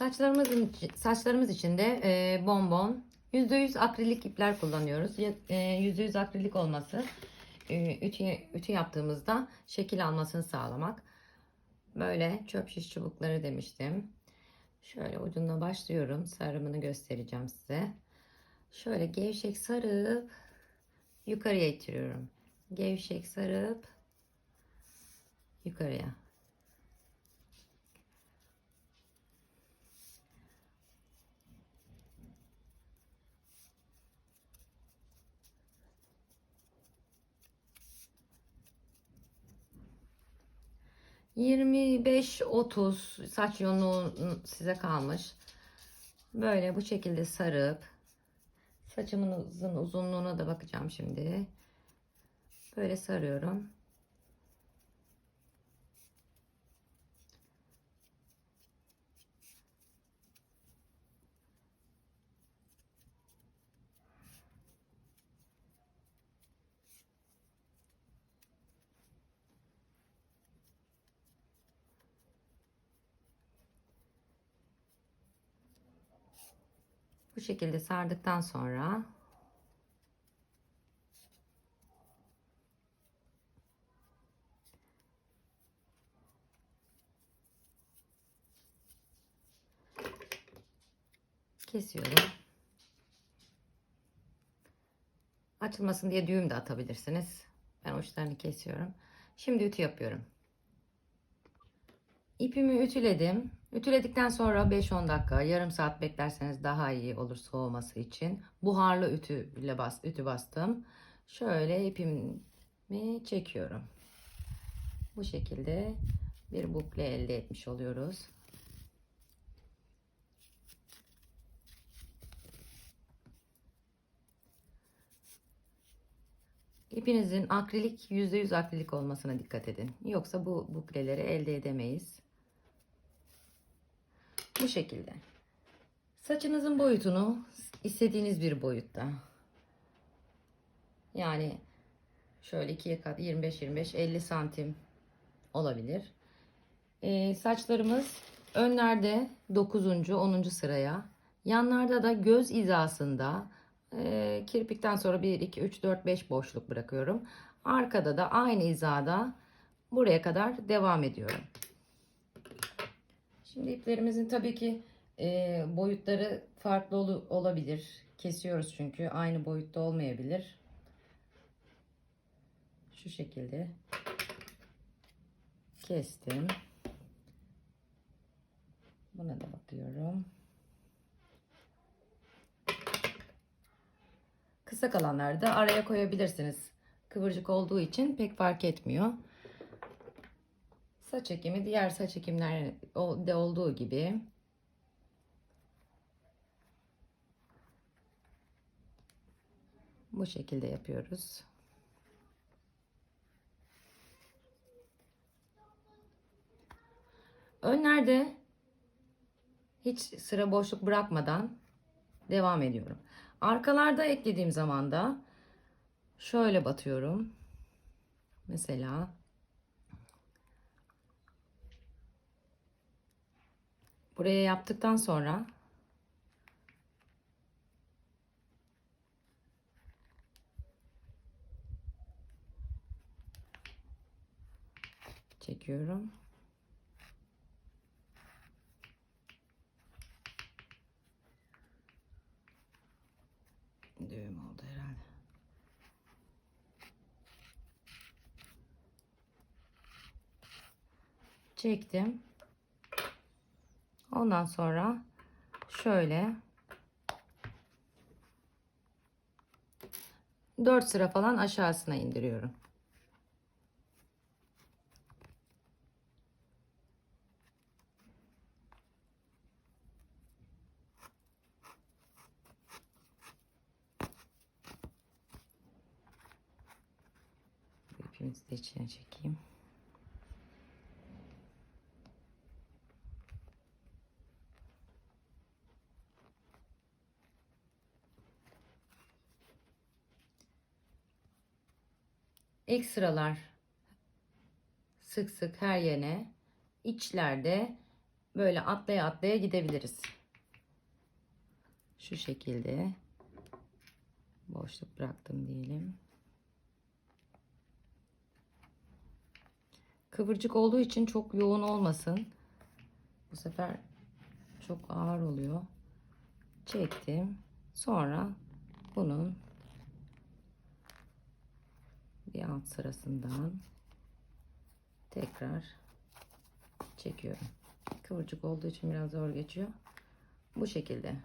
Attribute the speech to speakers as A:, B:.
A: Saçlarımızın saçlarımız için de e, bonbon %100 akrilik ipler kullanıyoruz. E, %100 akrilik olması e, ütü, ütü yaptığımızda şekil almasını sağlamak. Böyle çöp şiş çubukları demiştim. Şöyle ucuna başlıyorum. Sarımını göstereceğim size. Şöyle gevşek sarıp yukarıya itiriyorum. Gevşek sarıp yukarıya. Yirmi beş otuz saç yoğunluğu size kalmış. Böyle bu şekilde sarıp saçımın uzunluğuna da bakacağım şimdi. Böyle sarıyorum. Bu şekilde sardıktan sonra kesiyorum. Açılmasın diye düğüm de atabilirsiniz. Ben uçlarını kesiyorum. Şimdi ütü yapıyorum. İpimi ütüledim. Ütüledikten sonra 5-10 dakika, yarım saat beklerseniz daha iyi olur soğuması için. Buharlı ütüyle bas, ütü bastım. Şöyle ipimi çekiyorum. Bu şekilde bir bukle elde etmiş oluyoruz. İpinizin akrilik %100 akrilik olmasına dikkat edin. Yoksa bu bukleleri elde edemeyiz. Bu şekilde. Saçınızın boyutunu istediğiniz bir boyutta. Yani şöyle ikiye kat 25-25 50 santim olabilir. Ee, saçlarımız önlerde 9. 10. sıraya. Yanlarda da göz hizasında e, kirpikten sonra 1, 2, 3, 4, 5 boşluk bırakıyorum. Arkada da aynı hizada buraya kadar devam ediyorum. Şimdi iplerimizin tabii ki e, boyutları farklı olu- olabilir. Kesiyoruz çünkü aynı boyutta olmayabilir. Şu şekilde kestim. Buna da bakıyorum. Kısa kalanları da araya koyabilirsiniz. Kıvırcık olduğu için pek fark etmiyor. Saç ekimi diğer saç ekimlerde olduğu gibi bu şekilde yapıyoruz. Önlerde hiç sıra boşluk bırakmadan devam ediyorum. Arkalarda eklediğim zaman da şöyle batıyorum. Mesela Buraya yaptıktan sonra çekiyorum. Düğüm oldu herhalde. Çektim. Ondan sonra şöyle 4 sıra falan aşağısına indiriyorum. İpimizi içine çekeyim. Ek sıralar sık sık her yerine içlerde böyle atlaya atlaya gidebiliriz. Şu şekilde boşluk bıraktım diyelim. Kıvırcık olduğu için çok yoğun olmasın. Bu sefer çok ağır oluyor. Çektim. Sonra bunun bir alt sırasından tekrar çekiyorum. Kıvırcık olduğu için biraz zor geçiyor. Bu şekilde.